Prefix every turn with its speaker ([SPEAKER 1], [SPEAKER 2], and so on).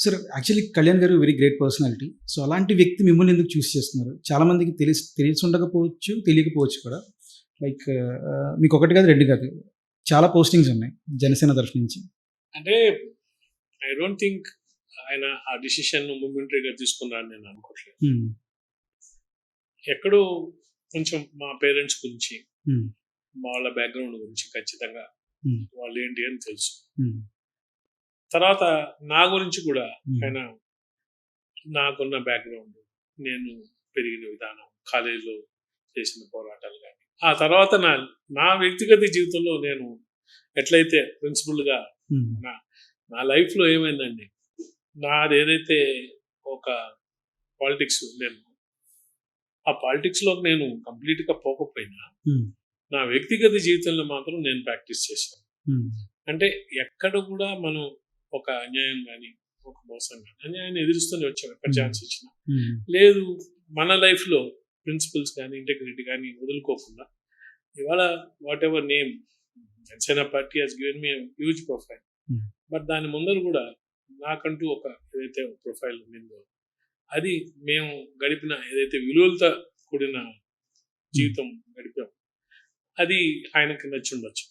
[SPEAKER 1] Sir actually Kalyan గారు very great personality so అలాంటి వ్యక్తి మిమ్మల్ని ఎందుకు చూస్ చేస్తున్నారు చాలా మందికి తెలిసి తెలిసి ఉండకపోవచ్చు తెలియకపోవచ్చు కూడా లైక్ మీకు ఒకటి కాదు రెండు కాదు చాలా పోస్టింగ్స్ ఉన్నాయి జనసేన తరఫు నుంచి
[SPEAKER 2] అంటే ఐ డోంట్ థింక్ ఆయన ఆ డిసిషన్ మూమెంటరీగా తీసుకున్నారని నేను అనుకోవట్లేదు
[SPEAKER 1] Hmm.
[SPEAKER 2] ఎక్కడో కొంచెం మా పేరెంట్స్ గురించి
[SPEAKER 1] Hmm.
[SPEAKER 2] వాళ్ళ బ్యాక్గ్రౌండ్ గురించి ఖచ్చితంగా
[SPEAKER 1] Hmm.
[SPEAKER 2] వాళ్ళు ఏంటి అని తెలుసు. తర్వాత నా గురించి కూడా. ఆయన నాకున్న బ్యాక్గ్రౌండ్ నేను పెరిగిన విధానం కాలేజీలో చేసిన పోరాటాలు కానీ ఆ తర్వాత నా నా వ్యక్తిగత జీవితంలో నేను ఎట్లయితే ప్రిన్సిపల్గా
[SPEAKER 1] Hmm.
[SPEAKER 2] నా లైఫ్లో ఏమైందండి నాది ఏదైతే ఒక పాలిటిక్స్ నేను ఆ పాలిటిక్స్లో నేను కంప్లీట్గా పోకపోయినా. నా వ్యక్తిగత జీవితంలో మాత్రం నేను ప్రాక్టీస్ చేశాను. అంటే ఎక్కడ కూడా మనం ఒక అన్యాయం కానీ ఒక మోసం కానీ అన్యాయాన్ని ఎదురుస్తూనే వచ్చాం ఎక్కడ
[SPEAKER 1] Hmm.
[SPEAKER 2] ఛాన్స్ ఇచ్చినా
[SPEAKER 1] Hmm.
[SPEAKER 2] లేదు మన లైఫ్లో ప్రిన్సిపల్స్ కానీ ఇంటెగ్రిటీ కానీ వదులుకోకుండా ఇవాళ whatever name Janasena party has given me huge profile
[SPEAKER 1] Hmm.
[SPEAKER 2] But దాని ముందర కూడా నాకంటూ ఒక ఏదైతే ప్రొఫైల్ ఉండిందో అది మేము గడిపిన ఏదైతే విలువలతో కూడిన జీవితం గడిపాం అది ఆయనకి నచ్చి ఉండొచ్చు